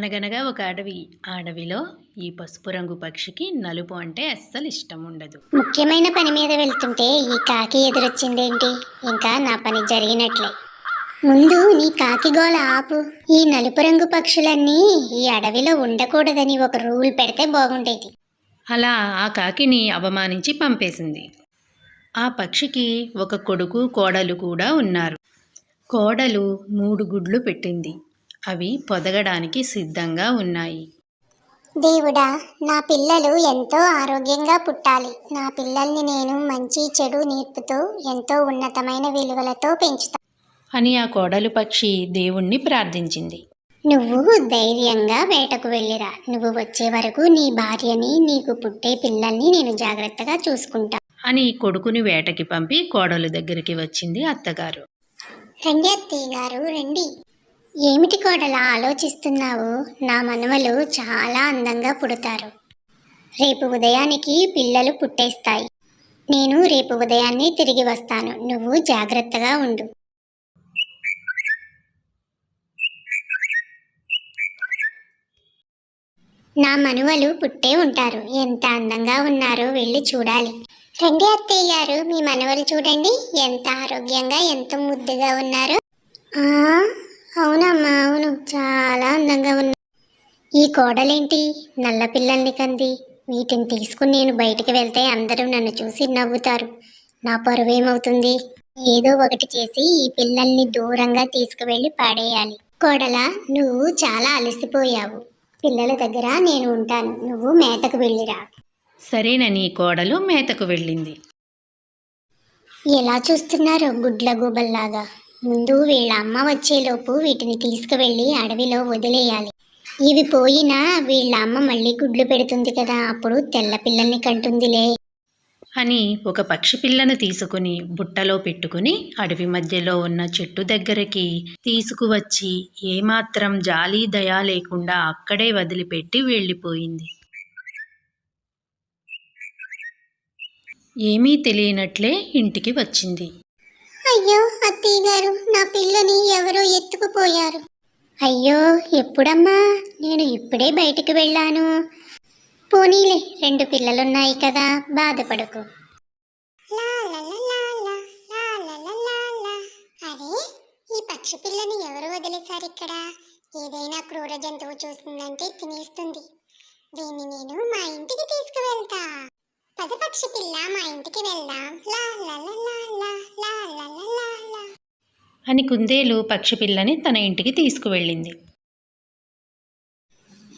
అనగనగా ఒక అడవి ఆ అడవిలో ఈ పసుపు రంగు పక్షికి నలుపు అంటే అస్సలు ఇష్టం ఉండదు. ముఖ్యమైన పని మీద వెళ్తుంటే ఈ కాకి ఎదురొచ్చిందేంటి? ఇంకా నా పని జరిగినట్లే. ముందు నీ కాకి గోల ఆపు. ఈ నలుపు రంగు పక్షులన్నీ ఈ అడవిలో ఉండకూడదని ఒక రూల్ పెడితే బాగుండేది. అలా ఆ కాకిని అవమానించి పంపేసింది. ఆ పక్షికి ఒక కొడుకు కోడలు కూడా ఉన్నారు. కోడలు మూడు గుడ్లు పెట్టింది. అవి పొదగడానికి సిద్ధంగా ఉన్నాయి. దేవుడా నా పిల్లలు ఎంతో ఆరోగ్యంగా పుట్టాలి. నా పిల్లల్ని నేను మంచి చెడు నేర్పుతూ ఎంతో ఉన్నతమైన విలువలతో పెంచుతా. అని ఆ కోడలు పక్షి దేవుణ్ణి ప్రార్థించింది. నువ్వు ధైర్యంగా వేటకు వెళ్ళిరా. నువ్వు వచ్చే వరకు నీ భార్యని నీకు పుట్టే పిల్లల్ని నేను జాగ్రత్తగా చూసుకుంటా. అని కొడుకుని వేటకి పంపి కోడలు దగ్గరికి వచ్చింది అత్తగారు. రండి అత్తయ్య గారు రండి. ఏమిటి కోడలా ఆలోచిస్తున్నావు? నా మనవలు చాలా అందంగా పుడతారు. రేపు ఉదయానికి పిల్లలు పుట్టేస్తాయి. నేను రేపు ఉదయాన్నే తిరిగి వస్తాను. నువ్వు జాగ్రత్తగా ఉండు. నా మనువలు పుట్టే ఉంటారు. ఎంత అందంగా ఉన్నారో వెళ్ళి చూడాలి. రండి అత్తయ్య గారు మీ మనవలు చూడండి. ఎంత ఆరోగ్యంగా ఎంత ముద్దుగా ఉన్నారో. అవునమ్మా అవును. చాలా అందంగా ఉన్నా ఈ కోడలేంటి? నల్ల పిల్లల్ని కంది. వీటిని తీసుకుని నేను బయటికి వెళ్తే అందరూ నన్ను చూసి నవ్వుతారు. నా పరువు ఏమవుతుంది? ఏదో ఒకటి చేసి ఈ పిల్లల్ని దూరంగా తీసుకువెళ్ళి పాడేయాలి. కోడల నువ్వు చాలా అలసిపోయావు. పిల్లల దగ్గర నేను ఉంటాను. నువ్వు మేతకు వెళ్ళిరా. సరేనని కోడలు మేతకు వెళ్ళింది. ఎలా చూస్తున్నారు గుడ్ల గూబల్లాగా? ముందు వీళ్ళ అమ్మ వచ్చేలోపు వీటిని తీసుకువెళ్ళి అడవిలో వదిలేయాలి. ఇవి పోయినా వీళ్ళ అమ్మ మళ్ళీ గుడ్లు పెడుతుంది కదా అప్పుడు తెల్ల పిల్లల్ని కంటుందిలే. అని ఒక పక్షి పిల్లను తీసుకుని బుట్టలో పెట్టుకుని అడవి మధ్యలో ఉన్న చెట్టు దగ్గరికి తీసుకువచ్చి ఏమాత్రం జాలి దయా లేకుండా అక్కడే వదిలిపెట్టి వెళ్ళిపోయింది. ఏమీ తెలియనట్లే ఇంటికి వచ్చింది. అయ్యో అత్తయ్య గారు నా పిల్లని ఎవరో ఎత్తుకుపోయారు. అయ్యో ఎప్పుడమ్మా? నేను ఇప్పుడే బయటికి వెళ్ళాను. పోనీలే రెండు పిల్లలున్నాయి కదా బాధపడకు. అరే ఈ పక్షి పిల్లని ఎవరు వదిలేశారు ఇక్కడ? ఏదైనా క్రూర జంతువు చూస్తుందంటే తినేస్తుంది. దీన్ని నేను మా ఇంటికి తీసుకువెళ్తా. పద పక్షి పిల్ల మా ఇంటికి వెళ్దాం. లా లా లా లా లా లా లా లా లా లా. అని కుందేలు పక్షి పిల్లని తన ఇంటికి తీసుకువెళ్ళింది.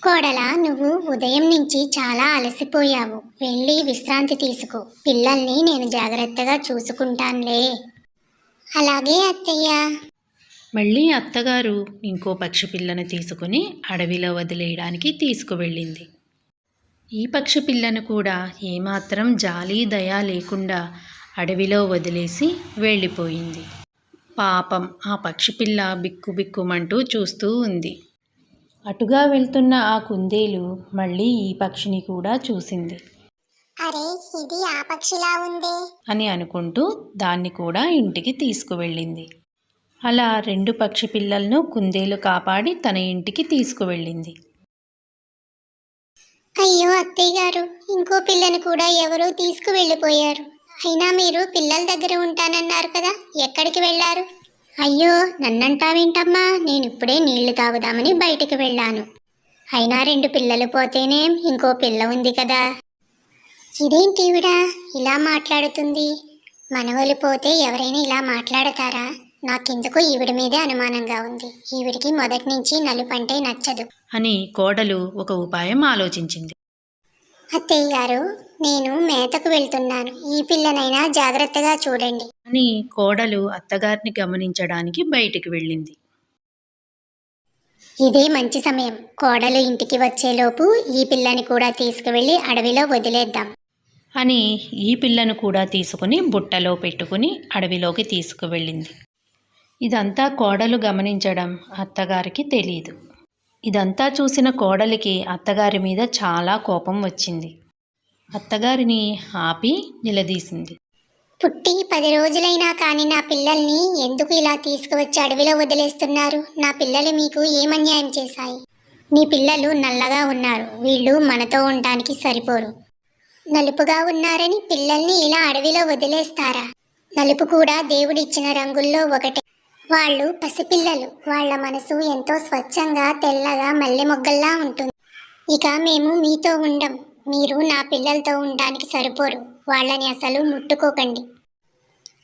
కోడలా నువ్వు ఉదయం నుంచి చాలా అలసిపోయావు. వెళ్ళి విశ్రాంతి తీసుకో. పిల్లల్ని నేను జాగ్రత్తగా చూసుకుంటానులే. అలాగే అత్తయ్య. మళ్ళీ అత్తగారు ఇంకో పక్షి పిల్లను తీసుకుని అడవిలో వదిలేయడానికి తీసుకువెళ్ళింది. ఈ పక్షి పిల్లను కూడా ఏమాత్రం జాలి దయా లేకుండా అడవిలో వదిలేసి వెళ్ళిపోయింది. పాపం ఆ పక్షి పిల్ల బిక్కు బిక్కుమంటూ చూస్తూ ఉంది. అటుగా వెళ్తున్న ఆ కుందేలు మళ్ళీ ఈ పక్షిని కూడా చూసింది. అరే ఇది ఆ పక్షిలా ఉందే? అని అనుకుంటూ దాన్ని కూడా ఇంటికి తీసుకువెళ్ళింది. అలా రెండు పక్షి పిల్లలను కుందేలు కాపాడి తన ఇంటికి తీసుకువెళ్ళింది. అయ్యో అత్తయ్య గారు ఇంకో పిల్లని కూడా ఎవరో తీసుకువెళ్ళిపోయారు. అయినా మీరు పిల్లల దగ్గర ఉంటానన్నారు కదా ఎక్కడికి వెళ్ళారు? అయ్యో నన్నంటావేంటమ్మా నేను ఇప్పుడే నీళ్ళు తాగుదామని బయటికి వెళ్ళాను. అయినా రెండు పిల్లలు పోతేనే ఇంకో పిల్ల ఉంది కదా. ఇదేంటివిడా ఇలా మాట్లాడుతుంది? మనవలు పోతే ఎవరైనా ఇలా మాట్లాడతారా? నాకెందుకో ఈవిడ మీదే అనుమానంగా ఉంది. ఈవిడికి మొదటి నుంచి నలుపంటే నచ్చదు. అని కోడలు ఒక ఉపాయం ఆలోచించింది. అత్తయ్య గారు నేను మేతకు వెళ్తున్నాను. ఈ పిల్లనైనా జాగ్రత్తగా చూడండి. అని కోడలు అత్తగారిని గమనించడానికి బయటికి వెళ్ళింది. ఇదే మంచి సమయం. కోడలు ఇంటికి వచ్చేలోపు ఈ పిల్లని కూడా తీసుకువెళ్ళి అడవిలో వదిలేద్దాం. అని ఈ పిల్లను కూడా తీసుకుని బుట్టలో పెట్టుకుని అడవిలోకి తీసుకువెళ్ళింది. ఇదంతా కోడలు గమనించడం అత్తగారికి తెలియదు ఇదంతా చూసిన కోడలికి అత్తగారి మీద చాలా కోపం వచ్చింది. అత్తగారిని ఆపి నిలదీసింది. పుట్టి పది రోజులైనా కానీ నా పిల్లల్ని ఎందుకు ఇలా తీసుకువచ్చి అడవిలో వదిలేస్తున్నారు? నా పిల్లలు మీకు ఏమన్యాయం చేశాయి? నీ పిల్లలు నల్లగా ఉన్నారు. వీళ్ళు మనతో ఉండటానికి సరిపోరు. నలుపుగా ఉన్నారని పిల్లల్ని ఇలా అడవిలో వదిలేస్తారా? నలుపు కూడా దేవుడిచ్చిన రంగుల్లో ఒకటే. వాళ్ళు పసిపిల్లలు. వాళ్ళ మనసు ఎంతో స్వచ్ఛంగా తెల్లగా మల్లె మొగ్గల్లా ఉంటుంది. ఇక మేము మీతో ఉండం. మీరు నా పిల్లలతో ఉండడానికి సరిపోరు. వాళ్ళని అసలు ముట్టుకోకండి.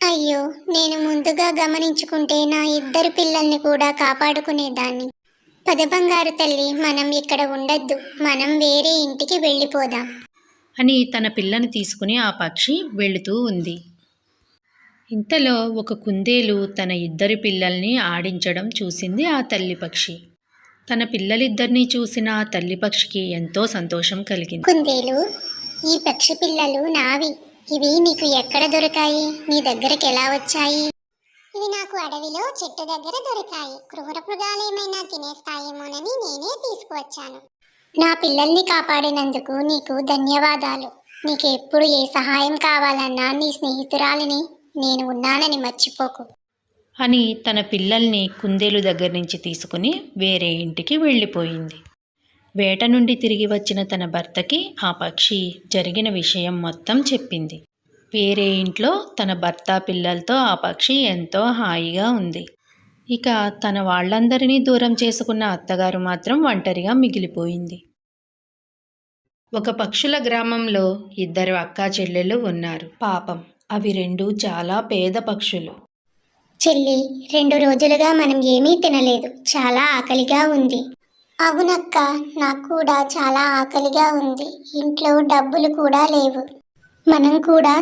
అయ్యో నేను ముందుగా గమనించుకుంటే నా ఇద్దరు పిల్లల్ని కూడా కాపాడుకునేదాన్ని. పదబంగారు తల్లి మనం ఇక్కడ ఉండద్దు. మనం వేరే ఇంటికి వెళ్ళిపోదాం. అని తన పిల్లను తీసుకుని ఆ పక్షి వెళుతూ ఉంది. ఇంతలో ఒక కుందేలు తన ఇద్దరి పిల్లల్ని ఆడించడం చూసింది ఆ తల్లి పక్షి. తన పిల్లలిద్దరినీ చూసిన ఆ తల్లి పక్షికి ఎంతో సంతోషం కలిగింది. కుందేలు ఈ పక్షి పిల్లలు నావి. ఇవి నీకు ఎక్కడ దొరికాయి? నీ దగ్గరికి ఎలా వచ్చాయి? ఇవి నాకు అడవిలో చెట్టు దగ్గర దొరికాయి. క్రూర మృగాలు ఏమైనా తినేస్తాయేమోనని నేనే తీసుకువచ్చాను. నా పిల్లల్ని కాపాడినందుకు నీకు ధన్యవాదాలు. నీకు ఎప్పుడు ఏ సహాయం కావాలన్నా నీ స్నేహితురాలిని నేను ఉన్నానని మర్చిపోకు. అని తన పిల్లల్ని కుందేలు దగ్గర నుంచి తీసుకుని వేరే ఇంటికి వెళ్ళిపోయింది. వేట నుండి తిరిగి వచ్చిన తన భర్తకి ఆ పక్షి జరిగిన విషయం మొత్తం చెప్పింది. వేరే ఇంట్లో తన భర్త పిల్లలతో ఆ పక్షి ఎంతో హాయిగా ఉంది. ఇక తన వాళ్ళందరినీ దూరం చేసుకున్న అత్తగారు మాత్రం ఒంటరిగా మిగిలిపోయింది. ఒక పక్షుల గ్రామంలో ఇద్దరు అక్కా చెల్లెళ్ళు ఉన్నారు. పాపం. అవి రెండు చాలా పేద పక్షులు. చెల్లి రెండు రోజులుగా మనం ఏమీ తినలేదు. చాలా ఆకలిగా ఉంది. అవునక్క నాకు కూడా చాలా ఆకలిగా ఉంది. ఇంట్లో డబ్బులు కూడా లేవు. మనం కూడా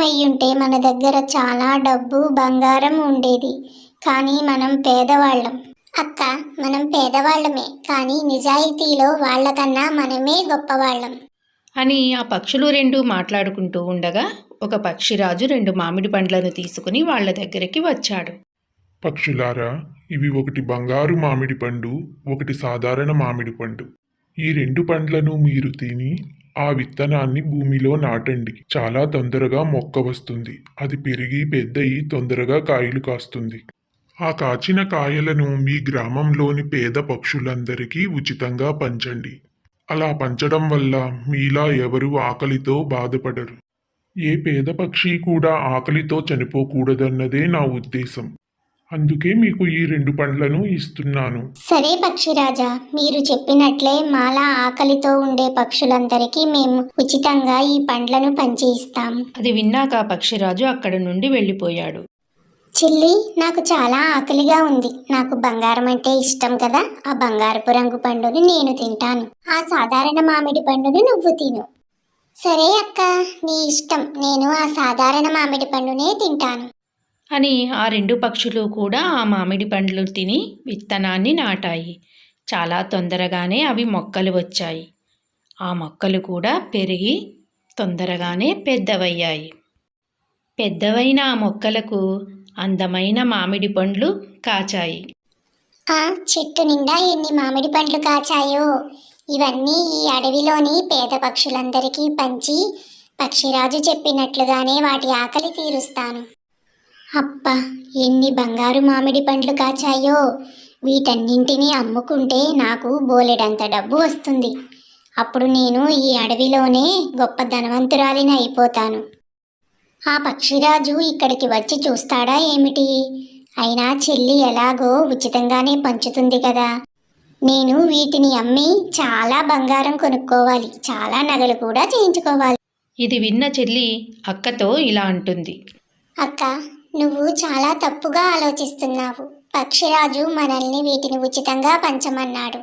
అయ్యుంటే మన దగ్గర చాలా డబ్బు బంగారం ఉండేది. కానీ మనం పేదవాళ్ళం. అక్క మనం పేదవాళ్ళమే. కానీ నిజాయితీలో వాళ్ళకన్నా మనమే గొప్పవాళ్ళం. అని ఆ పక్షులు రెండు మాట్లాడుకుంటూ ఉండగా ఒక పక్షిరాజు రెండు మామిడి పండ్లను తీసుకుని వాళ్ళ దగ్గరికి వచ్చాడు. పక్షులారా ఇవి ఒకటి బంగారు మామిడి పండు ఒకటి సాధారణ మామిడి పండు. ఈ రెండు పండ్లను మీరు తిని ఆ విత్తనాన్ని భూమిలో నాటండి. చాలా తొందరగా మొక్క వస్తుంది. అది పెరిగి పెద్దయి తొందరగా కాయలు కాస్తుంది. ఆ కాచిన కాయలను మీ గ్రామంలోని పేద పక్షులందరికీ ఉచితంగా పంచండి. అలా పంచడం వల్ల మీలా ఎవరు ఆకలితో బాధపడరు. ఏ పేద పక్షి కూడా ఆకలితో చనిపోకూడదన్నదే నా ఉద్దేశం. అందుకే మీకు ఈ రెండు పండ్లను ఇస్తున్నాను. సరే పక్షిరాజా మీరు చెప్పినట్లే మాలా ఆకలితో ఉండే పక్షులందరికీ మేము ఉచితంగా ఈ పండ్లను పంచి ఇస్తాం అది విన్నాక పక్షిరాజు అక్కడి నుండి వెళ్ళిపోయాడు. చిల్లి నాకు చాలా ఆకలిగా ఉంది. నాకు బంగారం అంటే ఇష్టం కదా? ఆ బంగారపు రంగు పండుని నేను తింటాను. ఆ సాధారణ మామిడి పండుని నువ్వు తిను. సరే అక్క నీ ఇష్టం. నేను ఆ సాధారణ మామిడి పండునే తింటాను. అని ఆ రెండు పక్షులు కూడా ఆ మామిడి పండ్లు తిని విత్తనాన్ని నాటాయి. చాలా తొందరగానే అవి మొక్కలు వచ్చాయి. ఆ మొక్కలు కూడా పెరిగి తొందరగానే పెద్దవయ్యాయి. పెద్దవైన ఆ మొక్కలకు అందమైన మామిడి పండ్లు కాచాయి. ఆ చెట్టు నిండా ఎన్ని మామిడి పండ్లు కాచాయో? ఇవన్నీ ఈ అడవిలోని పేద పక్షులందరికీ పంచి పక్షిరాజు చెప్పినట్లుగానే వాటి ఆకలి తీరుస్తాను. అప్ప ఎన్ని బంగారు మామిడి పండ్లు కాచాయో! వీటన్నింటినీ అమ్ముకుంటే నాకు బోలెడంత డబ్బు వస్తుంది. అప్పుడు నేను ఈ అడవిలోనే గొప్ప ధనవంతురాలిని అయిపోతాను. ఆ పక్షిరాజు ఇక్కడికి వచ్చి చూస్తాడా ఏమిటి? అయినా చెల్లి ఎలాగో ఉచితంగానే పంచుతుంది కదా. నేను వీటిని అమ్మి చాలా బంగారం కొనుక్కోవాలి. చాలా నగలు కూడా చేయించుకోవాలి. ఇది విన్న చెల్లి అక్కతో ఇలా అంటుంది. అక్క నువ్వు చాలా తప్పుగా ఆలోచిస్తున్నావు. పక్షిరాజు మనల్ని వీటిని ఉచితంగా పంచమన్నాడు.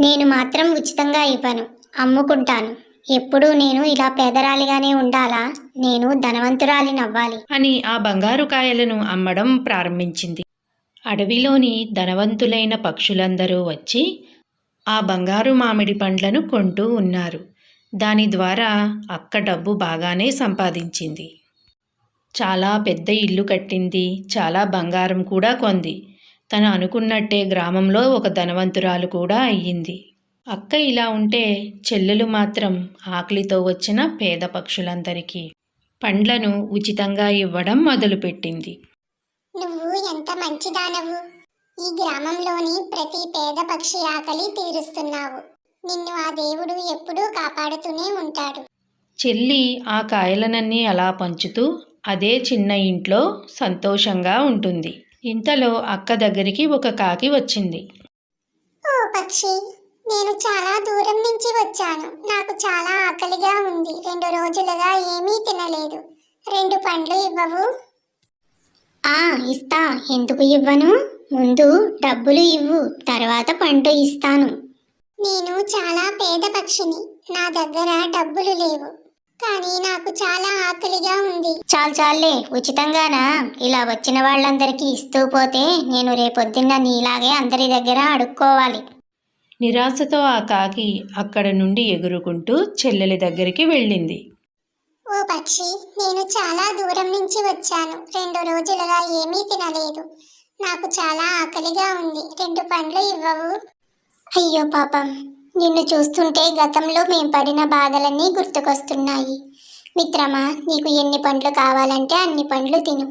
నేను మాత్రం ఉచితంగా ఇవ్వను. అమ్ముకుంటాను. ఎప్పుడూ నేను ఇలా పేదరాలిగానే ఉండాలా? నేను ధనవంతురాలిని అవ్వాలి అని ఆ బంగారు కాయలను అమ్మడం ప్రారంభించింది. అడవిలోని ధనవంతులైన పక్షులందరూ వచ్చి ఆ బంగారు మామిడి పండ్లను కొంటూ ఉన్నారు. దాని ద్వారా అక్క డబ్బు బాగానే సంపాదించింది. చాలా పెద్ద ఇల్లు కట్టింది. చాలా బంగారం కూడా కొంది. తను అనుకున్నట్టే గ్రామంలో ఒక ధనవంతురాలు కూడా అయ్యింది. అక్క ఇలా ఉంటే చెల్లెలు మాత్రం ఆకలితో వచ్చిన పేద పక్షులందరికీ పండ్లను ఉచితంగా ఇవ్వడం మొదలుపెట్టింది. నువ్వు ఎంత మంచిదానవు? ఈ గ్రామంలోని ప్రతి పేద పక్షి ఆకలి తీరుస్తున్నావు. నిన్ను ఆ దేవుడు ఎప్పుడూ కాపాడుతూనే ఉంటాడు. చెల్లి ఆ కాయలనన్నీ అలా పంచుతూ అదే చిన్న ఇంట్లో సంతోషంగా ఉంటుంది. ఇంతలో అక్క దగ్గరికి ఒక కాకి వచ్చింది. ఓ పక్షి నేను చాలా దూరం నుంచి వచ్చాను. నాకు చాలా ఆకలిగా ఉంది. రెండు రోజులుగా ఏమీ తినలేదు. రెండు పండ్లు ఇవ్వవు? ఆ ఇస్తా. ఎందుకు ఇవ్వను? ముందు డబ్బులు ఇవ్వు. తర్వాత పండు ఇస్తాను. నేను చాలా పేద పక్షిని. నా దగ్గర డబ్బులు లేవు. కానీ నాకు చాలా ఆకలిగా ఉంది. చాలు చాలే ఉచితంగానా? ఇలా వచ్చిన వాళ్ళందరికీ ఇస్తూ పోతే నేను రేపొద్దున్న నీలాగే అందరి దగ్గర అడుక్కోవాలి. నిరాశతో ఆ కాకి అక్కడ నుండి ఎగురుకుంటూ చెల్లెలి దగ్గరికి వెళ్ళింది. ఓ పక్షి నేను చాలా దూరం నుంచి వచ్చాను. రెండు రోజులుగా ఏమీ తినలేదు. నాకు చాలా ఆకలిగా ఉంది. రెండు పండ్లు ఇవ్వవు. అయ్యో పాపం. నిన్ను చూస్తుంటే గతంలో మేం పడిన బాధలన్నీ గుర్తుకొస్తున్నాయి. మిత్రమా నీకు ఎన్ని పండ్లు కావాలంటే అన్ని పండ్లు తిను.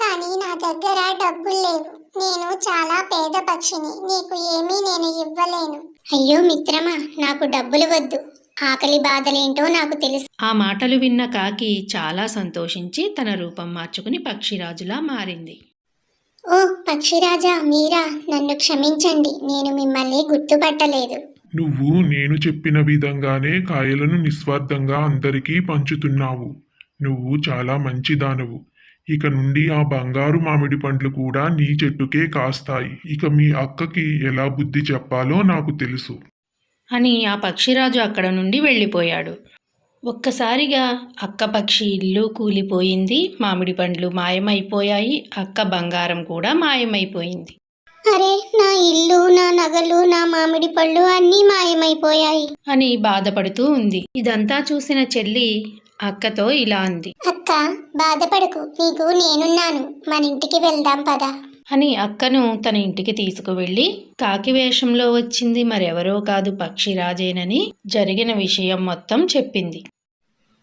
కానీ నా దగ్గర డబ్బులు లేవు. నేను చాలా పేద పక్షిని. నీకు ఏమీ నేను ఇవ్వలేను. అయ్యో మిత్రమా నాకు డబ్బులు వద్దు. ఆకలి బాధలేంటో నాకు తెలుసు. ఆ మాటలు విన్న కాకి చాలా సంతోషించి తన రూపం మార్చుకుని పక్షిరాజులా మారింది. ఓ పక్షిరాజా మీరా నన్ను క్షమించండి నేను మిమ్మల్ని గుర్తుపట్టలేదు. నువ్వు నేను చెప్పిన విధంగానే కాయలను నిస్వార్థంగా అందరికీ పంచుతున్నావు. నువ్వు చాలా మంచిదానవు. ఇక నుండి ఆ బంగారు మామిడి పండ్లు కూడా నీ చెట్టుకే కాస్తాయి. ఇక మీ అక్కకి ఎలా బుద్ధి చెప్పాలో నాకు తెలుసు. అని ఆ పక్షిరాజు అక్కడ నుండి వెళ్ళిపోయాడు. ఒక్కసారిగా అక్క పక్షి ఇల్లు కూలిపోయింది మామిడి పండ్లు మాయమైపోయాయి అక్క బంగారం కూడా మాయమైపోయింది. అరే నా ఇల్లు నా నగలు నా మామిడి పళ్ళు అన్నీ మాయమైపోయాయి. అని బాధపడుతూ ఉంది. ఇదంతా చూసిన చెల్లి అక్కతో ఇలా అంది. అక్క బాధపడకు నీకు నేనున్నాను. మన ఇంటికి వెళ్దాం పద. అని అక్కను తన ఇంటికి తీసుకువెళ్ళి కాకి వేషంలో వచ్చింది. మరెవరో కాదు పక్షిరాజేనని జరిగిన విషయం మొత్తం చెప్పింది.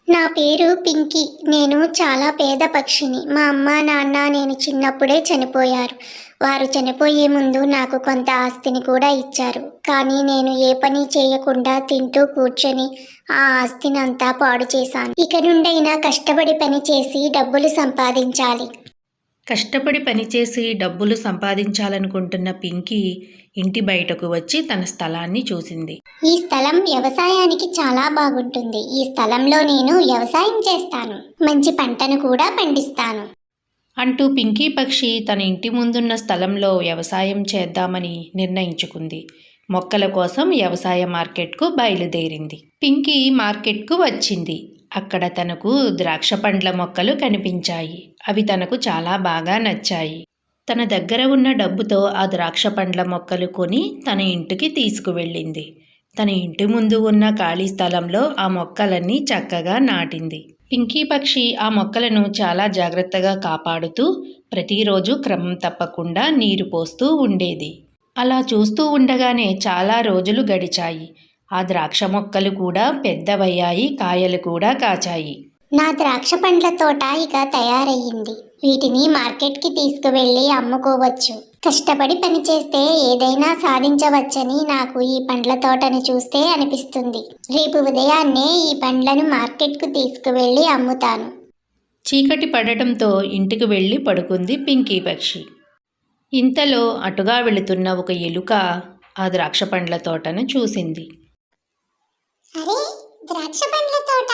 నా పేరు పింకీ. నేను చాలా పేద పక్షిని. మా అమ్మ నాన్న నేను చిన్నప్పుడే చనిపోయారు. వారు చనిపోయే ముందు నాకు కొంత ఆస్తిని కూడా ఇచ్చారు. కానీ నేను ఏ పని చేయకుండా తింటూ కూర్చొని ఆ ఆస్తిని అంతా పాడు చేశాను. ఇక నుండైనా కష్టపడి పని చేసి డబ్బులు సంపాదించాలి. కష్టపడి పనిచేసి డబ్బులు సంపాదించాలనుకుంటున్న పింకీ ఇంటి బయటకు వచ్చి తన స్థలాన్ని చూసింది. ఈ స్థలం వ్యవసాయానికి చాలా బాగుంటుంది. ఈ స్థలంలో నేను వ్యవసాయం చేస్తాను. మంచి పంటను కూడా పండిస్తాను. అంటూ పింకీ పక్షి తన ఇంటి ముందున్న స్థలంలో వ్యవసాయం చేద్దామని నిర్ణయించుకుంది. మొక్కల కోసం వ్యవసాయ మార్కెట్కు బయలుదేరింది. పింకీ మార్కెట్కు వచ్చింది. అక్కడ తనకు ద్రాక్ష పండ్ల మొక్కలు కనిపించాయి. అవి తనకు చాలా బాగా నచ్చాయి. తన దగ్గర ఉన్న డబ్బుతో ఆ ద్రాక్ష పండ్ల మొక్కలు కొని తన ఇంటికి తీసుకువెళ్ళింది. తన ఇంటి ముందు ఉన్న ఖాళీ స్థలంలో ఆ మొక్కలన్నీ చక్కగా నాటింది. పింకీ పక్షి ఆ మొక్కలను చాలా జాగ్రత్తగా కాపాడుతూ ప్రతిరోజు క్రమం తప్పకుండా నీరు పోస్తూ ఉండేది. అలా చూస్తూ ఉండగానే చాలా రోజులు గడిచాయి. ఆ ద్రాక్ష మొక్కలు కూడా పెద్దవయ్యాయి కాయలు కూడా కాచాయి. నా ద్రాక్ష పండ్ల తోట ఇక తయారయ్యింది. వీటిని మార్కెట్కి తీసుకువెళ్ళి అమ్ముకోవచ్చు. కష్టపడి పనిచేస్తే ఏదైనా సాధించవచ్చని నాకు ఈ పండ్ల తోటను చూస్తే అనిపిస్తుంది. రేపు ఉదయాన్నే ఈ పండ్లను మార్కెట్కు తీసుకువెళ్ళి అమ్ముతాను. చీకటి పడటంతో ఇంటికి వెళ్ళి పడుకుంది పింకీ పక్షి. ఇంతలో అటుగా వెళుతున్న ఒక ఎలుక ఆ ద్రాక్ష పండ్ల తోటను చూసింది. అరే ద్రాక్ష పండ్ల తోట.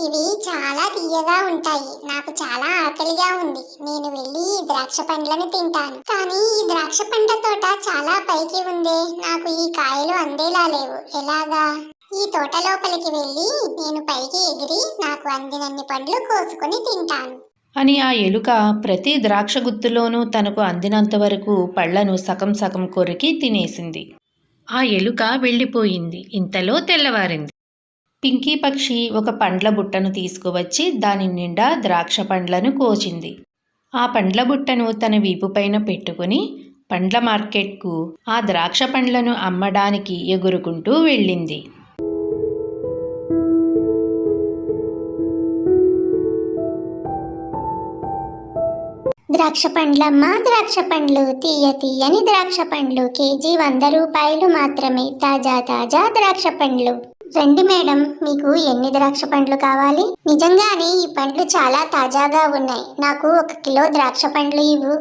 ఇవి చాలా తీయగా ఉంటాయి. నాకు చాలా ఆకలిగా ఉంది. నేను వెళ్ళి ఈ ద్రాక్ష పండ్లను తింటాను. కానీ ఈ ద్రాక్ష పండ్ల తోట చాలా పైకి ఉందే. నాకు ఈ కాయలు అందేలా లేవు. ఎలాగా? ఈ తోట లోపలికి వెళ్ళి నేను పైకి ఎగిరి నాకు అందినన్ని పండ్లు కోసుకుని తింటాను. అని ఆ ఎలుక ప్రతి ద్రాక్ష గుత్తులోనూ తనకు అందినంత వరకు పళ్ళను సగం సగం కొరికి తినేసింది. ఆ ఎలుక వెళ్ళిపోయింది. ఇంతలో తెల్లవారింది. పింకీ పక్షి ఒక పండ్ల బుట్టను తీసుకువచ్చి దాని నిండా ద్రాక్ష పండ్లను కోచింది. ఆ పండ్ల బుట్టను తన వీపుపైన పెట్టుకుని పండ్ల మార్కెట్కు ఆ ద్రాక్ష పండ్లను అమ్మడానికి ఎగురుకుంటూ వెళ్ళింది. ద్రాక్ష పండ్లమ్మ ద్రాక్ష పండ్లు తీయ తీయని ద్రాక్ష పండ్లు కేజీ వంద రూపాయలు మాత్రమే. తాజా తాజా ద్రాక్ష పండ్లు. రండి మేడం మీకు ఎన్ని ద్రాక్ష పండ్లు కావాలి? నిజంగానే ఈ పండ్లు చాలా తాజాగా ఉన్నాయి. నాకు ఒక కిలో ద్రాక్ష పండ్లు ఇవ్వు.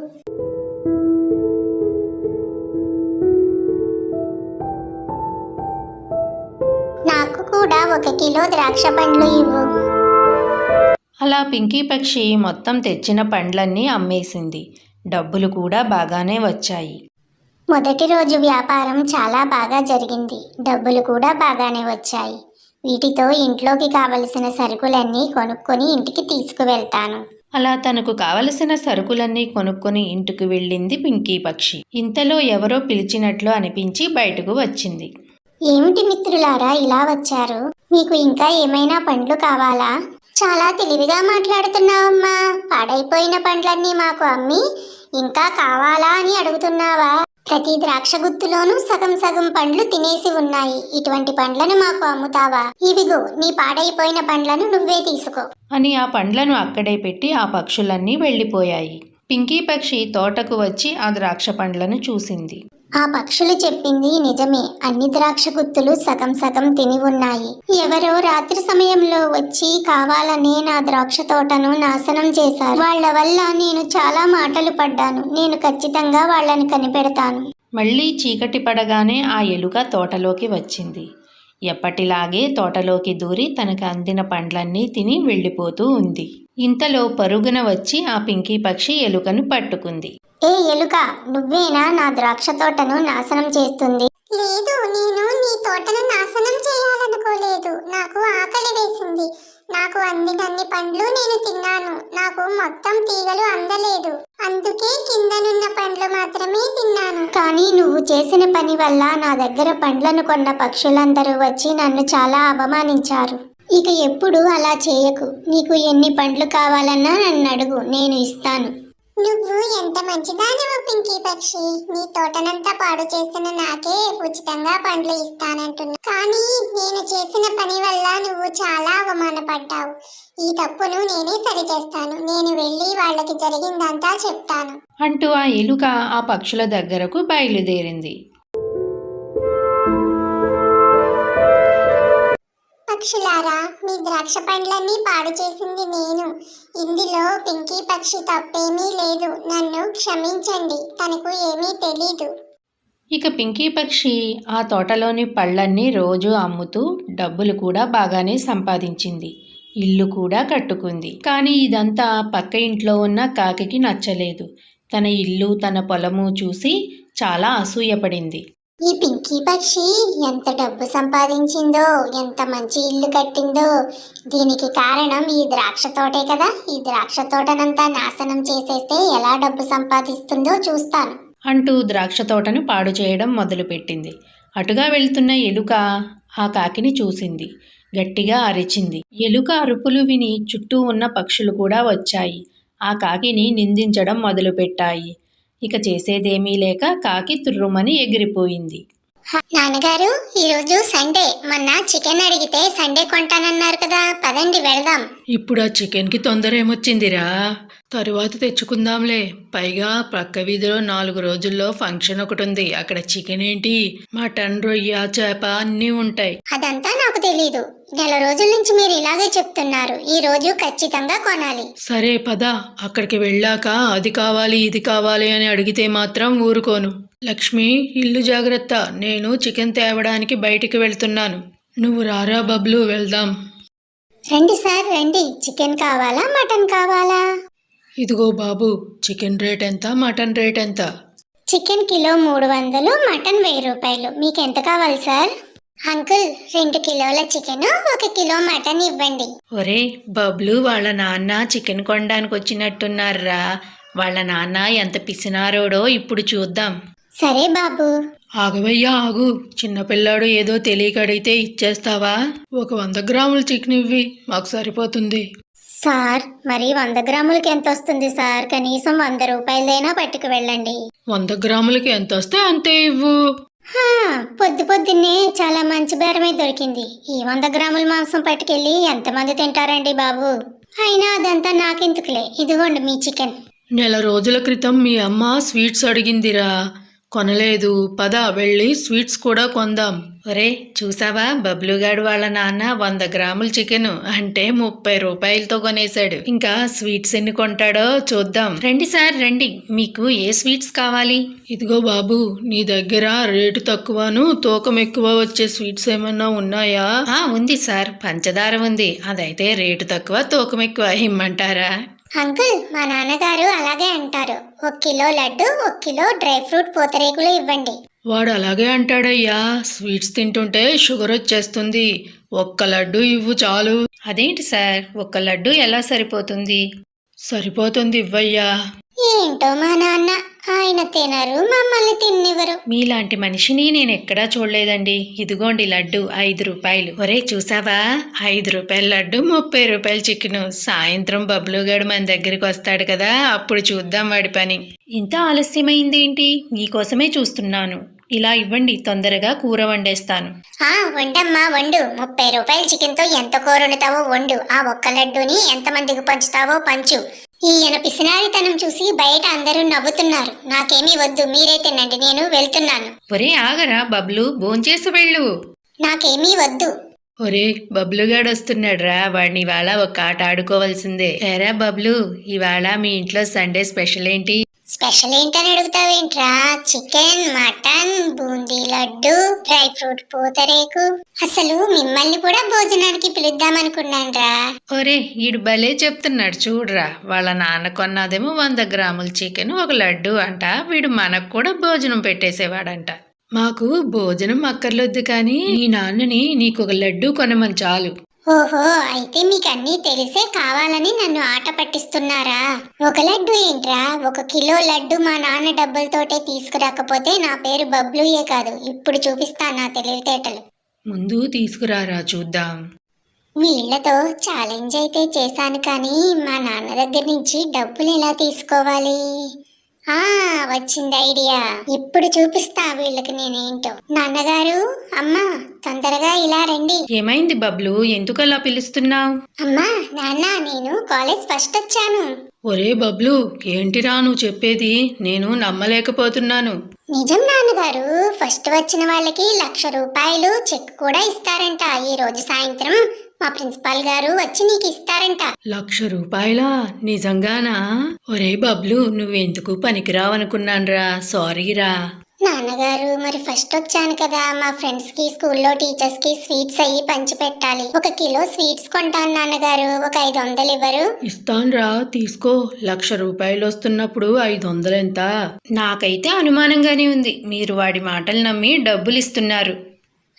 నాకు కూడా ఒక కిలో ద్రాక్ష పండ్లు ఇవ్వు. అలా పింకీ పక్షి మొత్తం తెచ్చిన పండ్లన్నీ అమ్మేసింది. డబ్బులు కూడా బాగానే వచ్చాయి. మొదటి రోజు వ్యాపారం చాలా బాగా జరిగింది. డబ్బులు కూడా బాగానే వచ్చాయి. వీటితో ఇంట్లోకి కావలసిన సరుకులన్నీ కొనుక్కొని ఇంటికి తీసుకువెళ్తాను. అలా తనకు కావలసిన సరుకులన్నీ కొనుక్కొని ఇంటికి వెళ్ళింది పింకీ పక్షి. ఇంతలో ఎవరో పిలిచినట్లు అనిపించి బయటకు వచ్చింది. ఏమిటి మిత్రులారా ఇలా వచ్చారు? మీకు ఇంకా ఏమైనా పండ్లు కావాలా? చాలా తెలివిగా మాట్లాడుతున్నావమ్మా. పాడైపోయిన పండ్లన్నీ మాకు అమ్మి ఇంకా కావాలా అని అడుగుతున్నావా? ప్రతి ద్రాక్ష గుత్తులోనూ సగం సగం పండ్లు తినేసి ఉన్నాయి. ఇటువంటి పండ్లను మాకు అమ్ముతావా? ఇవిగో నీ పాడైపోయిన పండ్లను నువ్వే తీసుకో. అని ఆ పండ్లను అక్కడే పెట్టి ఆ పక్షులన్నీ వెళ్ళిపోయాయి. పింకీ పక్షి తోటకు వచ్చి ఆ ద్రాక్ష పండ్లను చూసింది. ఆ పక్షులు చెప్పింది నిజమే. అన్ని ద్రాక్ష గుత్తులు సగం సగం తిని ఉన్నాయి. ఎవరో రాత్రి సమయంలో వచ్చి కావాలనే నా ద్రాక్ష తోటను నాశనం చేశారు. వాళ్ళ వల్ల నేను చాలా మాటలు పడ్డాను. నేను ఖచ్చితంగా వాళ్ళని కనిపెడతాను. మళ్ళీ చీకటి పడగానే ఆ ఎలుక తోటలోకి వచ్చింది. ఎప్పటిలాగే తోటలోకి దూరి తనకు అందిన పండ్లన్నీ తిని వెళ్ళిపోతూ ఉంది. ఇంతలో పరుగున వచ్చి ఆ పింకీ పక్షి ఎలుకను పట్టుకుంది. ఏ ఎలుక నువ్వేనా నా ద్రాక్ష తోటను నాశనం చేస్తుంది? లేదు నేను నీ తోటను నాశనం చేయాలనుకోలేదు. నాకు ఆకలి వేసింది. నాకు అందినన్ని పండ్లు నేను తిన్నాను. నాకు మొత్తం తీగలు అందలేదు. అందుకే కిందనున్న పండ్లు మాత్రమే తిన్నాను. కానీ నువ్వు చేసిన పని వల్ల నా దగ్గర పండ్లను కొన్న పక్షులందరూ వచ్చి నన్ను చాలా అవమానించారు. ఇక ఎప్పుడు అలా చేయకు. నీకు ఎన్ని పండ్లు కావాలన్నా నన్ను అడుగు. నేను ఇస్తాను. నువ్వు ఎంత మంచిదానవు పింకీ పక్షి. నీ తోటనంతా పాడు చేసిన నాకే ఉచితంగా పండ్లు ఇస్తానంటున్నా. కానీ నేను చేసిన పని వల్ల నువ్వు చాలా అవమానపడ్డావు. ఈ తప్పును నేనే సరిచేస్తాను. నేను వెళ్ళి వాళ్ళకి జరిగిందంతా చెప్తాను. అంటూ ఆ ఎలుక ఆ పక్షుల దగ్గరకు బయలుదేరింది. పక్షులారా మీ ద్రాక్ష పండ్లన్నీ పాడు చేసింది నేను. ఇందులో పింకీ పక్షి తప్పేమీ లేదు. నన్ను క్షమించండి. తనకు ఏమీ తెలీదు. ఇక పింకీ పక్షి ఆ తోటలోని పళ్ళన్నీ రోజు అమ్ముతూ డబ్బులు కూడా బాగానే సంపాదించింది. ఇల్లు కూడా కట్టుకుంది. కానీ ఇదంతా పక్క ఇంట్లో ఉన్న కాకికి నచ్చలేదు. తన ఇల్లు తన పొలము చూసి చాలా అసూయపడింది. ఈ పింకీ పక్షి ఎంత డబ్బు సంపాదించిందో ఎంత మంచి ఇల్లు కట్టిందో. దీనికి కారణం ఈ ద్రాక్ష తోటే కదా. ఈ ద్రాక్ష తోటనంతా నాశనం చేసేస్తే ఎలా డబ్బు సంపాదిస్తుందో చూస్తాను. అంటూ ద్రాక్ష తోటను పాడు చేయడం మొదలుపెట్టింది. అటుగా వెళ్తున్న ఎలుక ఆ కాకిని చూసింది. గట్టిగా అరిచింది. ఎలుక అరుపులు విని చుట్టూ ఉన్న పక్షులు కూడా వచ్చాయి. ఆ కాకిని నిందించడం మొదలుపెట్టాయి. ఇక చేసేదేమీ లేక కాకి తుర్రుమని ఎగిరిపోయింది. నాన్నగారు ఈరోజు సండే. మొన్న చికెన్ అడిగితే సండే కొంటానన్నారు కదా. పదండి వెళదాం. ఇప్పుడు ఆ చికెన్కి తొందర ఏమొచ్చిందిరా? తరువాత తెచ్చుకుందాంలే. పైగా పక్క వీధిలో నాలుగు రోజుల్లో ఫంక్షన్ ఒకటి ఉంది అక్కడ చికెన్ ఏంటి? మటన్ రొయ్య చేప అన్నీ ఉంటాయి. అదంతా నాకు తెలీదు. నెల రోజుల నుంచి మీరు ఇలాగే చెప్తున్నారు. ఈ రోజు ఖచ్చితంగా కొనాలి. సరే పద. అక్కడికి వెళ్ళాక అది కావాలి ఇది కావాలి అని అడిగితే మాత్రం ఊరుకోను. లక్ష్మి ఇల్లు జాగ్రత్త. నేను చికెన్ తేవడానికి బయటికి వెళ్తున్నాను. నువ్వు రారా బబ్లు వెళ్దాం. రండి సార్ రండి. చికెన్ కావాలా మటన్ కావాలా? ఇదిగో బాబు చికెన్ రేట్ ఎంత మటన్ రేట్ ఎంత? చికెన్ కిలో మూడు వందలు మటన్ వెయ్యి రూపాయలు. మీకు ఎంత కావాలి సార్? అంకుల్ రెండు కిలోల చికెన్ ఒక కిలో మటన్ ఇవ్వండి. ఒరే బబ్లు వాళ్ళ నాన్న చికెన్ కొనడానికి వచ్చినట్టున్నారా? వాళ్ళ నాన్న ఎంత పిసినారోడో ఇప్పుడు చూద్దాం. సరే బాబు. ఆగవయ్యా ఆగు. చిన్నపిల్లాడు ఏదో తెలియక అడిగితే ఇచ్చేస్తావా? ఒక వంద గ్రాముల చికెన్ ఇవ్వి మాకు సరిపోతుంది. సార్ మరి వంద గ్రాములకి ఎంత వస్తుంది సార్? కనీసం వంద రూపాయలైనా పట్టుకు వెళ్ళండి. వంద గ్రాములకి ఎంత వస్తే అంతే ఇవ్వు. హా, పొద్దు పొద్దున్నే చాలా మంచి బేరమే దొరికింది. ఈ వంద గ్రాముల మాంసం పట్టుకెళ్ళి ఎంతమంది తింటారండి బాబు? అయినా అదంతా నాకెందుకులే. ఇదిగోండి మీ చికెన్. నెల రోజుల క్రితం మీ అమ్మ స్వీట్స్ అడిగిందిరా. కొనలేదు. పద వెళ్ళి స్వీట్స్ కూడా కొందాం. ఒరే చూసావా? బబ్లుగాడు వాళ్ళ నాన్న వంద గ్రాముల చికెన్ అంటే ముప్పై రూపాయలతో కొనేశాడు. ఇంకా స్వీట్స్ ఎన్ని కొంటాడో చూద్దాం. రండి సార్ రండి. మీకు ఏ స్వీట్స్ కావాలి? ఇదిగో బాబు నీ దగ్గర రేటు తక్కువను తూకం ఎక్కువ వచ్చే స్వీట్స్ ఏమన్నా ఉన్నాయా? ఆ ఉంది సార్. పంచదార ఉంది. అదైతే రేటు తక్కువ తూకం ఎక్కువ. ఇమ్మంటారా? అంకుల్ మా నాన్నగారు అలాగే అంటారు. ఒక కిలో లడ్డు ఒక కిలో డ్రై ఫ్రూట్ పూతరేకులు ఇవ్వండి. వాడు అలాగే అంటాడయ్యా. స్వీట్స్ తింటుంటే షుగర్ వచ్చేస్తుంది. ఒక్క లడ్డు ఇవ్వు చాలు. అదేంటి సార్? ఒక్క లడ్డు ఎలా సరిపోతుంది? సరిపోతుంది ఇవ్వయ్యా. ఏంటో మా నాన్న ఆయన తినరు మమ్మల్ని తిన్నివ్వరు. మీలాంటి మనిషిని నేను ఎక్కడా చూడలేదండి. ఇదిగోండి లడ్డు ఐదు రూపాయలు. ఒరే చూసావా? ఐదు రూపాయల లడ్డు ముప్పై రూపాయల చికెన్. సాయంత్రం బబ్లుగాడు మన దగ్గరికి వస్తాడు కదా అప్పుడు చూద్దాం వాడి పని. ఇంత ఆలస్యమైంది ఏంటి మీకోసమే చూస్తున్నాను. ఇలా ఇవ్వండి తొందరగా కూర వండేస్తాను. ఆ వండమ్మా వండు. ముప్పై రూపాయల చికెన్తో ఎంత కూర వండుతావో వండు. ఆ ఒక్క లడ్డూని ఎంతమందికి పంచుతావో పంచు. ఈయన పిసినారితనం చూసి బయట అందరూ నవ్వుతున్నారు. నాకేమీ వద్దు మీరే తినండి నేను వెళ్తున్నాను. ఒరే ఆగరా బబ్లు భోంచేసి వెళ్ళు. నాకేమీ వద్దు. ఒరే బబ్లుగాడు వస్తున్నాడురా వాడిని ఇవాళ ఒక ఆట ఆడుకోవాల్సిందే. ఏరా బబ్లు ఇవాళ మీ ఇంట్లో సండే స్పెషల్ ఏంటి? స్పెషల్ ఏంటని అడుగుతావేంట్రా? Chicken mutton boondi laddu dry fruit పూతరేకు. అసలు మిమ్మల్ని కూడా భోజనానికి పిలుద్దామనుకున్నాను రా ఒరే ఈడు భలే చెప్తున్నాడు చూడరా. వాళ్ళ నాన్న కొన్నదేమో వంద గ్రాముల చికెన్ ఒక లడ్డు అంట. వీడు మనకు కూడా భోజనం పెట్టేసేవాడంట. మాకు భోజనం అక్కర్లొద్దు కానీ ఈ నాన్నని నీకు ఒక లడ్డు కొనమని చాలు. ఓహో అయితే మీకు అన్నీ తెలిసే కావాలని నన్ను ఆట పట్టిస్తున్నారా? ఒక లడ్డు ఏంట్రా? ఒక కిలో లడ్డు మా నాన్న డబ్బులతోటే తీసుకురాకపోతే నా పేరు బబ్లుయే కాదు. ఇప్పుడు చూపిస్తాను నా తెలివితేటలు. ముందు తీసుకురారా చూద్దాం. వీళ్ళతో ఛాలెంజ్ అయితే చేశాను కానీ మా నాన్న దగ్గర నుంచి డబ్బులు ఎలా తీసుకోవాలి? ఆ వచ్చింది ఐడియా. ఇప్పుడు చూపిస్తా వీళ్ళకి నేనేంటో. నాన్నగారు అమ్మా తొందరగా ఇలా రండి. ఏమైంది బబ్లు? ఎందుకు అలా పిలుస్తున్నావు? అమ్మా నాన్న నేను కాలేజ్ ఫస్ట్ వచ్చాను. ఒరే బబ్లు ఏంటిరా నువ్వు చెప్పేది? నేను నమ్మలేకపోతున్నాను. నిజం నాన్నగారు ఫస్ట్ వచ్చిన వాళ్ళకి లక్ష రూపాయలు చెక్ కూడా ఇస్తారంట. ఈ రోజు సాయంత్రం మా ప్రిన్సిపాల్ గారు వచ్చి నీకు ఇస్తారంట. లక్ష రూపాయలా? నిజంగానా? ఒరే బబ్లు నువ్వెందుకు పనికిరావనుకున్నానురా? సారీరా. నాన్నగారు మరి ఫస్ట్ వచ్చాను కదా. మా ఫ్రెండ్స్కి స్కూల్లో టీచర్స్కి స్వీట్స్ అయ్యి పంచి పెట్టాలి. ఒక కిలో స్వీట్స్ కొంటాను నాన్నగారు. ఒక ఐదు వందలు ఇవ్వరు. ఇస్తాన్రా తీసుకో. లక్ష రూపాయలు వస్తున్నప్పుడు ఐదు వందలెంత? నాకైతే అనుమానంగానే ఉంది. మీరు వాడి మాటలు నమ్మి డబ్బులు ఇస్తున్నారు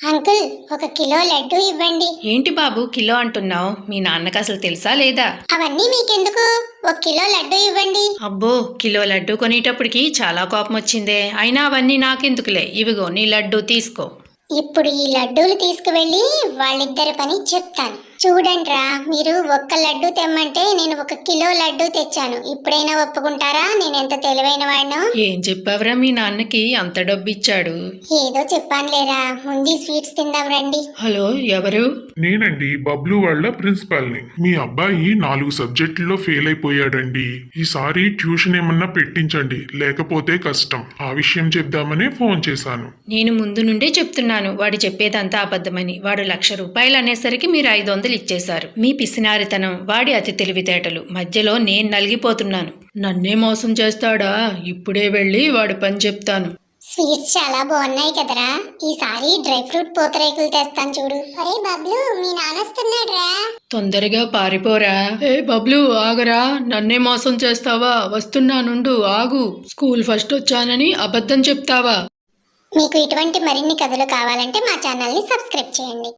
అంకుల్ ఒక కిలో లడ్డు ఇవ్వండి. ఏంటి బాబు కిలో అంటున్నావు? మీ నాన్నకు అసలు తెలుసా లేదా? అవన్నీ మీకెందుకు? ఒక కిలో లడ్డు ఇవ్వండి. అబ్బో కిలో లడ్డు కొనేటప్పటికి చాలా కోపం వచ్చిందే. అయినా అవన్నీ నాకెందుకులే? ఇవిగో నీ లడ్డు తీసుకో. ఇప్పుడు ఈ లడ్డూలు తీసుకువెళ్ళి వాళ్ళిద్దరి పని చెప్తాను. చూడండిరా మీరు ఒక్క లడ్డు తెమ్మంటే నేను ఒక కిలో లడ్డు తెచ్చాను. ఇప్పుడైనా ఒప్పుకుంటారా? నేను ఎంత తెలివైన వాడినో ఏం చెప్పావురా మీ నాన్నకి? అంత డబ్బు ఇచ్చాడు ఏదో చెప్పానులేరా. ముందు స్వీట్స్ తిందాం రండి. హలో ఎవరు? నేనండి బబ్లు వాళ్ళ ప్రిన్సిపాల్ని. మీ అబ్బాయి నాలుగు సబ్జెక్టుల్లో ఫెయిల్ అయిపోయాడండి. ఈసారి ట్యూషన్ ఏమన్నా పెట్టించండి. లేకపోతే కష్టం. ఆ విషయం చెప్దామనే ఫోన్ చేశాను. నేను ముందు నుండే చెప్తున్నాను. వాడు చెప్పేదంతా అబద్ధమని. వాడు లక్ష రూపాయలు అనేసరికి మీరు ఐదు వందలు ఇచ్చేశారు. మీ పిసినారితనం వాడి అతి తెలివితేటలు. మధ్యలో నేను నలిగిపోతున్నాను. నన్నే మోసం చేస్తాడా? ఇప్పుడే వెళ్ళి వాడి పని చెప్తాను. స్వీట్స్ చాలా బాగున్నాయి కదరా. ఈసారి డ్రై ఫ్రూట్ పూతరేకులు తెస్తాను చూడు. అరే బబ్లు మీ నాన్న వస్తున్నాడు రా తొందరగా పారిపోరా. ఏ బబ్లు ఆగరా. నన్నే మోసం చేస్తావా? వస్తున్నానుండు ఆగు. స్కూల్ ఫస్ట్ వచ్చానని అబద్ధం చెప్తావా? మీకు ఇటువంటి మరిన్ని కథలు కావాలంటే మా ఛానల్ని సబ్స్క్రైబ్ చేయండి.